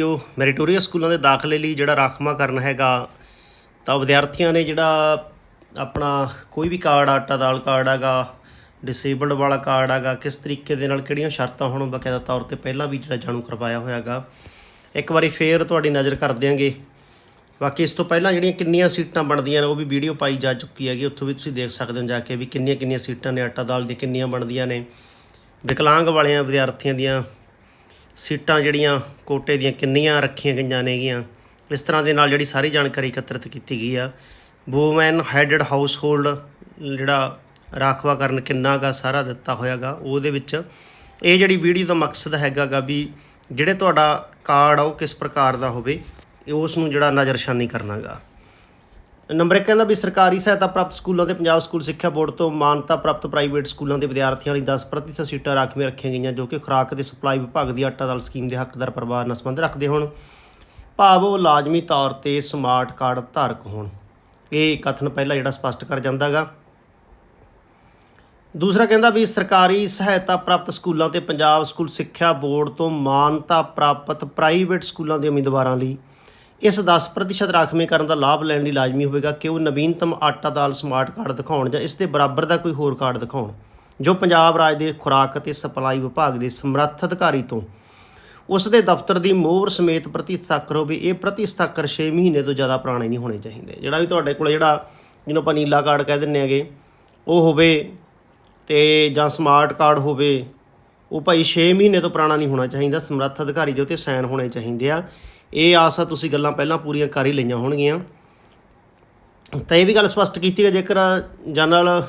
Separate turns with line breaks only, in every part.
ਉਹ ਮੈਰੀਟੋਰੀਅਸ ਸਕੂਲਾਂ ਦੇ ਦਾਖਲੇ ਲਈ ਜਿਹੜਾ ਰਾਖਵਾਂ ਕਰਨ ਹੈਗਾ, ਤਾਂ ਵਿਦਿਆਰਥੀਆਂ ਨੇ ਜਿਹੜਾ ਆਪਣਾ ਕੋਈ ਵੀ ਕਾਰਡ, ਆਟਾ ਦਾਲ ਕਾਰਡ ਹੈਗਾ ਡਿਸੇਬਲਡ ਵਾਲਾ ਕਾਰਡ ਹੈਗਾ, ਕਿਸ ਤਰੀਕੇ ਦੇ ਨਾਲ ਕਿਹੜੀਆਂ ਸ਼ਰਤਾਂ ਹੁਣ ਬਕਾਇਦਾ ਤੌਰ ਤੇ ਪਹਿਲਾਂ ਵੀ ਜਿਹੜਾ ਜਾਣੂ ਕਰਵਾਇਆ ਹੋਇਆ ਹੈਗਾ, ਇੱਕ ਵਾਰੀ ਫੇਰ ਤੁਹਾਡੀ ਨਜ਼ਰ ਕਰ ਦਿਆਂਗੇ। ਬਾਕੀ ਇਸ ਤੋਂ ਪਹਿਲਾਂ ਜਿਹੜੀਆਂ ਕਿੰਨੀਆਂ ਸੀਟਾਂ ਬਣਦੀਆਂ ਨੇ, ਉਹ ਵੀ ਵੀਡੀਓ ਪਾਈ ਜਾ ਚੁੱਕੀ ਹੈਗੀ, ਉੱਥੋਂ ਵੀ ਤੁਸੀਂ ਦੇਖ ਸਕਦੇ ਹੋ ਜਾ ਕੇ ਵੀ ਕਿੰਨੀਆਂ ਕਿੰਨੀਆਂ ਸੀਟਾਂ ਨੇ, ਆਟਾ ਦਾਲ ਦੀਆਂ ਕਿੰਨੀਆਂ ਬਣਦੀਆਂ ਨੇ। ਵਿਕਲਾਂਗ ਵਾਲਿਆਂ, ਵਿਦਿਆਰਥੀਆਂ ਦੀਆਂ ਸੀਟਾਂ ਜਿਹੜੀਆਂ ਕੋਟੇ ਦੀਆਂ ਕਿੰਨੀਆਂ ਰੱਖੀਆਂ ਗਈਆਂ ਨੇਗੀਆਂ। ਇਸ ਤਰ੍ਹਾਂ ਦੇ ਨਾਲ ਜਿਹੜੀ ਸਾਰੀ ਜਾਣਕਾਰੀ ਇਕੱਤਰਿਤ ਕੀਤੀ ਗਈ ਆ। ਵੂਮਨ ਹੈਡਡ ਹਾਊਸਹੋਲਡ ਜਿਹੜਾ ਰਾਖਵਾ ਕਰਨ ਕਿੰਨਾ ਗਾ ਸਾਰਾ ਦਿੱਤਾ ਹੋਇਆਗਾ, ਉਹਦੇ ਵਿੱਚ ਇਹ ਜਿਹੜੀ ਵੀਡੀਓ ਦਾ ਮਕਸਦ ਹੈਗਾਗਾ ਵੀ ਜਿਹੜੇ ਤੁਹਾਡਾ ਕਾਰਡ ਆ ਉਹ ਕਿਸ ਪ੍ਰਕਾਰ ਦਾ ਹੋਵੇ ਉਸ ਨੂੰ ਜਿਹੜਾ ਨਜ਼ਰਸ਼ਾਨੀ ਕਰਨਾਗਾ। ਨੰਬਰ 1 ਕਹਿੰਦਾ ਵੀ ਸਰਕਾਰੀ ਸਹਾਇਤਾ ਪ੍ਰਾਪਤ ਸਕੂਲਾਂ ਤੇ ਪੰਜਾਬ ਸਕੂਲ ਸਿੱਖਿਆ ਬੋਰਡ ਤੋਂ ਮਾਨਤਾ ਪ੍ਰਾਪਤ ਪ੍ਰਾਈਵੇਟ ਸਕੂਲਾਂ ਦੇ ਵਿਦਿਆਰਥੀਆਂ ਲਈ 10% ਸੀਟਾਂ ਰਾਖਵੀਆਂ ਰੱਖੀਆਂ ਗਈਆਂ, ਜੋ ਕਿ ਖੁਰਾਕ ਤੇ ਸਪਲਾਈ ਵਿਭਾਗ ਦੀ ਆਟਾ ਦਾਲ ਸਕੀਮ ਦੇ ਹੱਕਦਾਰ ਪਰਿਵਾਰ ਨਾਲ ਸੰਬੰਧ ਰੱਖਦੇ ਹੋਣ। ਭਾਵ ਉਹ ਲਾਜ਼ਮੀ ਤੌਰ ਤੇ ਸਮਾਰਟ ਕਾਰਡ ਧਾਰਕ ਹੋਣ। ਇਹ ਕਥਨ ਪਹਿਲਾਂ ਜਿਹੜਾ ਸਪਸ਼ਟ ਕਰ ਜਾਂਦਾਗਾ। ਦੂਸਰਾ ਕਹਿੰਦਾ ਵੀ ਸਰਕਾਰੀ ਸਹਾਇਤਾ ਪ੍ਰਾਪਤ ਸਕੂਲਾਂ ਤੇ ਪੰਜਾਬ ਸਕੂਲ ਸਿੱਖਿਆ ਬੋਰਡ ਤੋਂ ਮਾਨਤਾ ਪ੍ਰਾਪਤ ਪ੍ਰਾਈਵੇਟ ਸਕੂਲਾਂ ਦੇ ਉਮੀਦਵਾਰਾਂ ਲਈ ਇਸ 10% ਰਾਖਵੇਂਕਰਨ ਦਾ ਲਾਭ ਲੈਣ ਲਈ ਲਾਜ਼ਮੀ ਹੋਵੇਗਾ ਕਿ ਉਹ ਨਵੀਨਤਮ ਆਟਾ ਦਾਲ ਸਮਾਰਟ ਕਾਰਡ ਦਿਖਾਉਣ ਜਾਂ ਇਸ ਦੇ ਬਰਾਬਰ ਦਾ ਕੋਈ ਹੋਰ ਕਾਰਡ ਦਿਖਾਉਣ, ਜੋ ਪੰਜਾਬ ਰਾਜ ਦੇ ਖੁਰਾਕ ਅਤੇ ਸਪਲਾਈ ਵਿਭਾਗ ਦੇ ਸਮਰੱਥ ਅਧਿਕਾਰੀ ਤੋਂ। ਉਸ ਦੇ ਦਫ਼ਤਰ ਦੀ ਮੋਹਰ ਸਮੇਤ ਪ੍ਰਤੀ ਹਸਤਾਖਰ ਹੋਵੇ ਇਹ ਪ੍ਰਤੀ ਹਸਤਾਖਰ 6 ਮਹੀਨੇ ਤੋਂ ਜ਼ਿਆਦਾ ਪੁਰਾਣੇ ਨਹੀਂ ਹੋਣੇ ਚਾਹੀਦੇ। ਜਿਹੜਾ ਵੀ ਤੁਹਾਡੇ ਕੋਲ ਜਿਹੜਾ, ਜਿਹਨੂੰ ਆਪਾਂ ਨੀਲਾ ਕਾਰਡ ਕਹਿ ਦਿੰਨੇ ਹੈਗੇ, ਉਹ ਹੋਵੇ ਤੇ ਜਾਂ ਸਮਾਰਟ ਕਾਰਡ ਹੋਵੇ, ਉਹ ਭਾਈ 6 ਮਹੀਨੇ ਤੋਂ ਪੁਰਾਣਾ ਨਹੀਂ ਹੋਣਾ ਚਾਹੀਦਾ। ਸਮਰੱਥ ਅਧਿਕਾਰੀ ਦੇ ਉੱਤੇ ਸਾਈਨ ਹੋਣੇ ਚਾਹੀਦੇ ਆ। ਇਹ ਆਸਾ ਤੁਸੀਂ ਗੱਲਾਂ ਪਹਿਲਾਂ ਪੂਰੀਆਂ ਕਰ ਹੀ ਲਈਆਂ ਹੋਣਗੀਆਂ। ਤਾਂ ਇਹ ਵੀ ਗੱਲ ਸਪਸ਼ਟ ਕੀਤੀ ਹੈ ਜੇਕਰ ਜਨਰਲ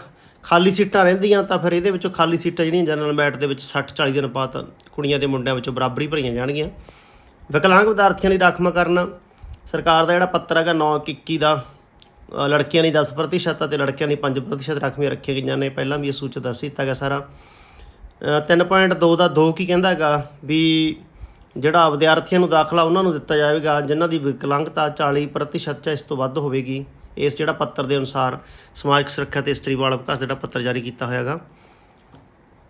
ਖਾਲੀ ਸੀਟਾਂ ਰਹਿੰਦੀਆਂ ਤਾਂ ਫਿਰ ਇਹਦੇ ਵਿੱਚੋਂ ਖਾਲੀ ਸੀਟਾਂ ਜਿਹੜੀਆਂ ਜਨਰਲ ਮੈਟ ਦੇ ਵਿੱਚ 60 40 ਦੇ ਅਨੁਪਾਤ ਕੁੜੀਆਂ ਤੇ ਮੁੰਡਿਆਂ ਵਿੱਚੋਂ ਬਰਾਬਰੀ ਭਰੀਆਂ ਜਾਣਗੀਆਂ। ਵਿਕਲਾਂਗ ਵਿਦਿਆਰਥੀਆਂ ਦੀ ਰਾਖਵਾਂ ਕਰਨਾ ਸਰਕਾਰ ਦਾ ਜਿਹੜਾ ਪੱਤਰ ਹੈਗਾ 9 21 ਦਾ ਲੜਕੀਆਂ ਲਈ 10% ਅਤੇ ਲੜਕਿਆਂ ਲਈ 5% ਰਾਖਵੀਆਂ ਰੱਖੀਆਂ ਗਈਆਂ ਨੇ ਪਹਿਲਾਂ ਵੀ ਇਹ ਸੂਚਿਤ ਦੱਸ ਦਿੱਤਾ ਗਿਆ ਸਾਰਾ। ਅ, 3.2 ਦਾ 2 ਕੀ ਕਹਿੰਦਾ ਹੈਗਾ ਵੀ ਜਿਹੜਾ ਵਿਦਿਆਰਥੀਆਂ ਨੂੰ ਦਾਖਲਾ ਉਹਨਾਂ ਨੂੰ ਦਿੱਤਾ ਜਾਵੇਗਾ, ਜਿਨ੍ਹਾਂ ਦੀ ਵਿਕਲਾਂਗਤਾ 40% ਜਾਂ ਇਸ ਤੋਂ ਵੱਧ ਹੋਵੇਗੀ, ਇਸ ਜਿਹੜਾ ਪੱਤਰ ਦੇ ਅਨੁਸਾਰ ਸਮਾਜਿਕ ਸੁਰੱਖਿਆ ਤੇ ਇਸਤਰੀ ਬਾਲ ਵਿਕਾਸ ਜਿਹੜਾ ਪੱਤਰ ਜਾਰੀ ਕੀਤਾ ਹੋਇਆਗਾ।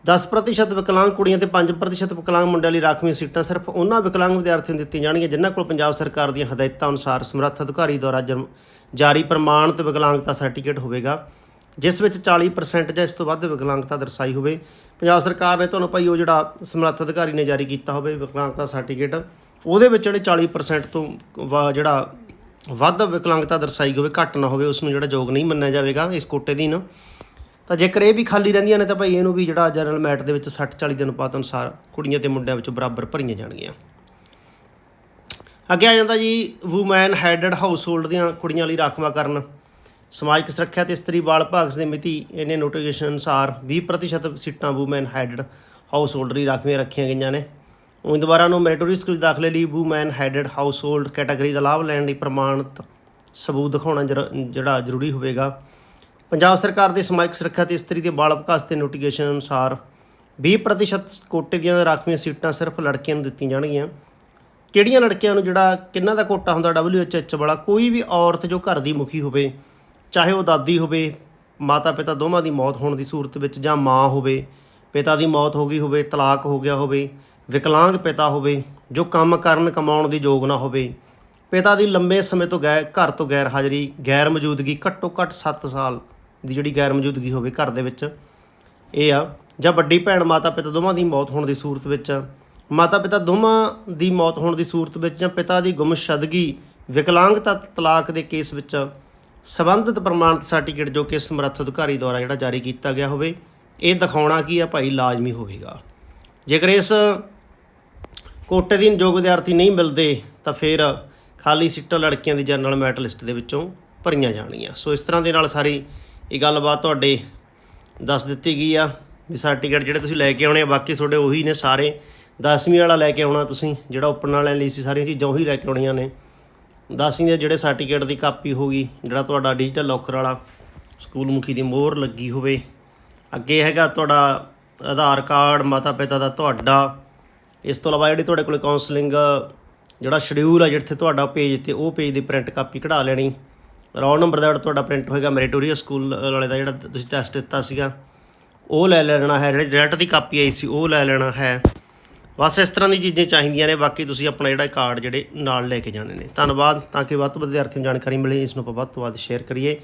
10% ਵਿਕਲਾਂਗ ਕੁੜੀਆਂ ਤੇ 5% ਵਿਕਲਾਂਗ ਮੁੰਡਿਆਂ ਲਈ ਰਾਖਵੀਆਂ ਸੀਟਾਂ ਸਿਰਫ ਉਹਨਾਂ ਵਿਕਲਾਂਗ ਵਿਦਿਆਰਥੀਆਂ ਨੂੰ ਦਿੱਤੀਆਂ ਜਾਣਗੀਆਂ, ਜਿਨ੍ਹਾਂ ਕੋਲ ਪੰਜਾਬ ਸਰਕਾਰ ਦੀਆਂ ਹਦਾਇਤਾਂ ਅਨੁਸਾਰ ਸਮਰੱਥ ਅਧਿਕਾਰੀ ਦੁਆਰਾ ਜਰਮ- ਜਾਰੀ ਪ੍ਰਮਾਣਿਤ ਵਿਕਲਾਂਗਤਾ ਸਰਟੀਫਿਕੇਟ ਹੋਵੇਗਾ। ਜਿਸ ਵਿੱਚ 40% ਜਾਂ ਇਸ ਤੋਂ ਵੱਧ ਵਿਕਲਾਂਗਤਾ ਦਰਸਾਈ ਹੋਵੇ। ਪੰਜਾਬ ਸਰਕਾਰ ਨੇ ਤੁਹਾਨੂੰ ਭਾਈ ਉਹ ਜਿਹੜਾ ਸਮਰੱਥ ਅਧਿਕਾਰੀ ਨੇ ਜਾਰੀ ਕੀਤਾ ਹੋਵੇ, ਵਿਕਲਾਂਗਤਾ ਸਰਟੀਫਿਕੇਟ ਉਹਦੇ ਵਿੱਚ ਜਿਹੜੇ 40% ਤੋਂ ਵਾ- ਜਿਹੜਾ ਵੱਧ ਵਿਕਲਾਂਗਤਾ ਦਰਸਾਈ ਹੋਵੇ, ਘੱਟ ਨਾ ਹੋਵੇ ਉਸ ਨੂੰ ਜਿਹੜਾ ਯੋਗ ਨਹੀਂ ਮੰਨਿਆ ਜਾਵੇਗਾ ਇਸ ਕੋਟੇ ਦੀ ਨਾ। ਤਾਂ ਜੇਕਰ ਇਹ ਵੀ ਖਾਲੀ ਰਹਿੰਦੀਆਂ ਨੇ ਤਾਂ ਭਾਈ ਇਹਨੂੰ ਵੀ ਜਿਹੜਾ ਜਨਰਲ ਮੈਟ ਦੇ ਵਿੱਚ 60 40 ਦੇ ਅਨੁਪਾਤ ਅਨੁਸਾਰ ਕੁੜੀਆਂ ਤੇ ਮੁੰਡਿਆਂ ਵਿੱਚ ਬਰਾਬਰ ਭਰੀਆਂ ਜਾਣਗੀਆਂ। ਅੱਗੇ ਆ ਜਾਂਦਾ ਜੀ ਵੂਮੈਨ ਹੈਡਡ ਹਾਊਸਹੋਲਡ ਦੀਆਂ ਕੁੜੀਆਂ ਲਈ ਰਾਖਵਾਂ ਕਰਨ ਸਮਾਜਿਕ ਸੁਰੱਖਿਆ ਤੇ ਇਸਤਰੀ ਬਾਲ ਵਿਭਾਗ ਦੇ ਮਿਤੀ ਇਹਨੇ ਨੋਟੀਫਿਕੇਸ਼ਨ ਅਨੁਸਾਰ 20% ਸੀਟਾਂ ਵੂਮੈਨ ਹੈਡਡ ਹਾਊਸਹੋਲਡ ਲਈ ਰਾਖਵੀਆਂ ਰੱਖੀਆਂ ਗਈਆਂ ਨੇ। ਉਮੀਦਵਾਰਾਂ ਨੂੰ ਮੈਰਿਟੋਰੀ ਸਕੂਲ ਦਾਖਲੇ ਲਈ ਵੂਮੈਨ ਹੈਡਡ ਹਾਊਸਹੋਲਡ ਕੈਟਾਗਰੀ ਦਾ ਲਾਭ ਲੈਣ ਲਈ ਪ੍ਰਮਾਣਿਤ ਸਬੂਤ ਦਿਖਾਉਣਾ ਜਰ- ਜਿਹੜਾ ਜ਼ਰੂਰੀ ਹੋਵੇਗਾ। ਪੰਜਾਬ ਸਰਕਾਰ ਦੇ ਸਮਾਜਿਕ ਸੁਰੱਖਿਆ ਤੇ ਇਸਤਰੀ ਦੇ ਬਾਲ ਵਿਕਾਸ ਤੇ ਨੋਟੀਫਿਕੇਸ਼ਨ ਅਨੁਸਾਰ 20% ਕੋਟੇ ਦੀਆਂ ਰਾਖਵੀਆਂ ਸੀਟਾਂ ਸਿਰਫ ਲੜਕੀਆਂ ਨੂੰ ਦਿੱਤੀਆਂ ਜਾਣਗੀਆਂ। ਕਿਹੜੀਆਂ ਲੜਕੀਆਂ ਨੂੰ ਜਿਹੜਾ ਕਿੰਨਾ ਦਾ ਕੋਟਾ ਹੁੰਦਾ WHH ਵਾਲਾ, ਕੋਈ ਵੀ ਔਰਤ ਜੋ ਘਰ ਦੀ ਮੁਖੀ ਹੋਵੇ ਚਾਹੇ ਉਹ ਦਾਦੀ ਹੋਵੇ ਮਾਤਾ ਪਿਤਾ ਦੋਵਾਂ ਦੀ ਮੌਤ ਹੋਣ ਦੀ ਸੂਰਤ ਵਿੱਚ ਜਾਂ ਮਾਂ ਹੋਵੇ, ਪਿਤਾ ਦੀ ਮੌਤ ਹੋ ਗਈ ਹੋਵੇ, ਤਲਾਕ ਹੋ ਗਿਆ ਹੋਵੇ, ਵਿਕਲਾਂਗ ਪਿਤਾ ਹੋਵੇ, ਜੋ ਕੰਮ ਕਰਨ ਕਮਾਉਣ ਦੀ ਯੋਗ ਨਾ ਹੋਵੇ, ਪਿਤਾ ਦੀ ਲੰਬੇ ਸਮੇਂ ਤੋਂ ਗੈਰ ਘਰ ਤੋਂ ਗੈਰ ਹਾਜ਼ਰੀ ਗੈਰ ਮੌਜੂਦਗੀ ਘੱਟੋ ਘੱਟ 7 ਸਾਲ ਦੀ ਜਿਹੜੀ ਗੈਰ ਮੌਜੂਦਗੀ ਹੋਵੇ ਘਰ ਦੇ ਵਿੱਚ, ਇਹ ਆ, ਜਾਂ ਵੱਡੀ ਭੈਣ ਮਾਤਾ ਪਿਤਾ ਦੋਵਾਂ ਦੀ ਮੌਤ ਹੋਣ ਦੀ ਸੂਰਤ ਵਿੱਚ ਮਾਤਾ ਪਿਤਾ ਦੋਵਾਂ ਦੀ ਮੌਤ ਹੋਣ ਦੀ ਸੂਰਤ ਵਿੱਚ ਜਾਂ ਪਿਤਾ ਦੀ ਗੁੰਮਸ਼ਦਗੀ ਵਿਕਲਾਂਗਤਾ ਤਲਾਕ ਦੇ ਕੇਸ ਵਿੱਚ ਸਬੰਧਿਤ ਪ੍ਰਮਾਣਿਤ ਸਰਟੀਫਿਕੇਟ ਜੋ ਕਿ ਸਮਰੱਥ ਅਧਿਕਾਰੀ ਦੁਆਰਾ ਜਿਹੜਾ ਜਾਰੀ ਕੀਤਾ ਗਿਆ ਹੋਵੇ, ਇਹ ਦਿਖਾਉਣਾ ਕੀ ਆ ਭਾਈ ਲਾਜ਼ਮੀ ਹੋਵੇਗਾ। ਜੇਕਰ ਇਸ ਕੋਟੇ ਦੀ ਯੋਗ ਵਿਦਿਆਰਥੀ ਨਹੀਂ ਮਿਲਦੇ, ਤਾਂ ਫਿਰ ਖਾਲੀ ਸੀਟਾਂ ਲੜਕੀਆਂ ਦੀ ਜਨਰਲ ਮੈਰਿਟ ਲਿਸਟ ਦੇ ਵਿੱਚੋਂ ਭਰੀਆਂ ਜਾਣਗੀਆਂ। ਸੋ ਇਸ ਤਰ੍ਹਾਂ ਦੇ ਨਾਲ ਸਾਰੀ ਇਹ ਗੱਲਬਾਤ ਤੁਹਾਡੇ ਦੱਸ ਦਿੱਤੀ ਗਈ ਆ ਵੀ ਸਰਟੀਫਿਕੇਟ ਜਿਹੜੇ ਤੁਸੀਂ ਲੈ ਕੇ ਆਉਣੇ ਆ, ਬਾਕੀ ਤੁਹਾਡੇ ਉਹੀ ਨੇ ਸਾਰੇ 10ਵੀਂ ਵਾਲਾ ਲੈ ਕੇ ਆਉਣਾ ਤੁਸੀਂ, ਜਿਹੜਾ ਓਪਨ ਵਾਲਿਆਂ ਲਈ ਸੀ ਸਾਰੀਆਂ ਚੀਜ਼ਾਂ ਉਹੀ ਲੈ ਕੇ ਆਉਣੀਆਂ ਨੇ। 10ਵੀਂ ਦੇ ਜਿਹੜੇ ਸਰਟੀਫਿਕੇਟ ਦੀ ਕਾਪੀ ਹੋਗੀ ਜਿਹੜਾ ਤੁਹਾਡਾ ਡਿਜੀਟਲ ਲੋਕਰ ਵਾਲਾ ਸਕੂਲ ਮੁਖੀ ਦੀ ਮੋਹਰ ਲੱਗੀ ਹੋਵੇ। ਅੱਗੇ ਹੈਗਾ ਤੁਹਾਡਾ ਆਧਾਰ ਕਾਰਡ ਮਾਤਾ ਪਿਤਾ ਦਾ ਤੁਹਾਡਾ। ਇਸ ਤੋਂ ਇਲਾਵਾ ਜਿਹੜੀ ਤੁਹਾਡੇ ਕੋਲ ਕਾਉਂਸਲਿੰਗ ਜਿਹੜਾ ਸ਼ਡਿਊਲ ਆ, ਜਿੱਥੇ ਤੁਹਾਡਾ ਪੇਜ ਤੇ ਉਹ ਪੇਜ ਦੀ ਪ੍ਰਿੰਟ ਕਾਪੀ ਕਢਾ ਲੈਣੀ। ਰੋਲ ਨੰਬਰ ਦਾ ਜਿਹੜਾ ਤੁਹਾਡਾ ਪ੍ਰਿੰਟ ਹੋਏਗਾ ਮੈਰੀਟੋਰੀਅਸ ਸਕੂਲ ਵਾਲੇ ਦਾ ਜਿਹੜਾ ਤੁਸੀਂ ਟੈਸਟ ਦਿੱਤਾ ਸੀਗਾ, ਉਹ ਲੈ ਲੈਣਾ ਹੈ। ਜਿਹੜੀ ਰਿਜ਼ਲਟ ਦੀ ਕਾਪੀ ਆਈ ਸੀ, ਉਹ ਲੈ ਲੈਣਾ ਹੈ। ਬਸ ਇਸ ਤਰ੍ਹਾਂ ਦੀ ਚੀਜ਼ਾਂ ਚਾਹੀਦੀਆਂ ਨੇ, ਬਾਕੀ ਤੁਸੀਂ ਆਪਣਾ ਜਿਹੜਾ ਕਾਰਡ ਜਿਹੜੇ ਨਾਲ ਲੈ ਕੇ ਜਾਣੇ ਨੇ। ਧੰਨਵਾਦ, ਤਾਂ ਕਿ ਵੱਧ ਤੋਂ ਵੱਧ ਵਿਦਿਆਰਥੀਆਂ ਨੂੰ ਜਾਣਕਾਰੀ ਮਿਲੇ, ਇਸ ਨੂੰ ਆਪਾਂ ਵੱਧ ਤੋਂ ਵੱਧ ਸ਼ੇਅਰ ਕਰੀਏ।